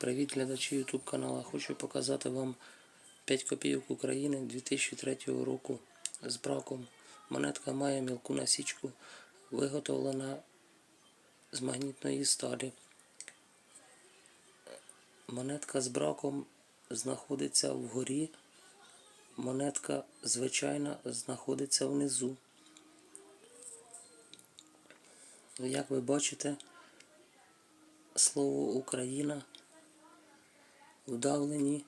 Привіт глядачі YouTube каналу. Хочу показати вам 5 копійок України 2003 року з браком. Монетка має мілку насічку, виготовлена з магнітної сталі. Монетка з браком знаходиться вгорі. Монетка звичайна знаходиться внизу. Як ви бачите, слово Україна вдавлені,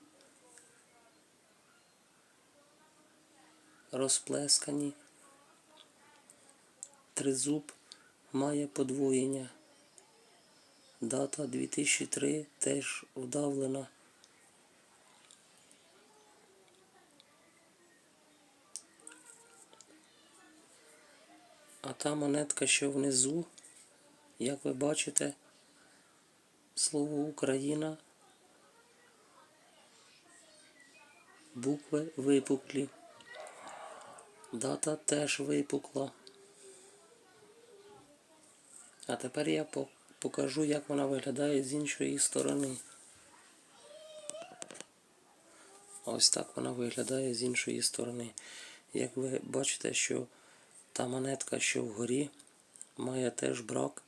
розплескані. Тризуб має подвоєння. Дата 2003 теж вдавлена. А та монетка, що внизу, як ви бачите, слово Україна, букви випуклі. Дата теж випукла. А тепер я покажу, як вона виглядає з іншої сторони. Ось так вона виглядає з іншої сторони. Як ви бачите, що та монетка, що вгорі, має теж брак,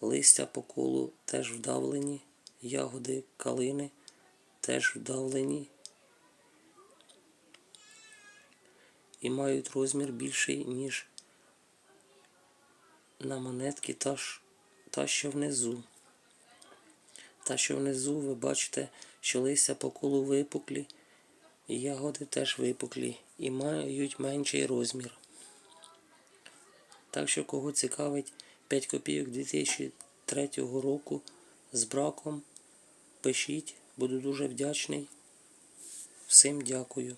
листя по колу теж вдавлені, ягоди калини теж вдавлені і мають розмір більший, ніж на монетки та, та що внизу. Та, що внизу, ви бачите, що листя по колу випуклі, і ягоди теж випуклі і мають менший розмір. Так що, кого цікавить 5 копійок 2003 року з браком, пишіть, буду дуже вдячний. Всім дякую.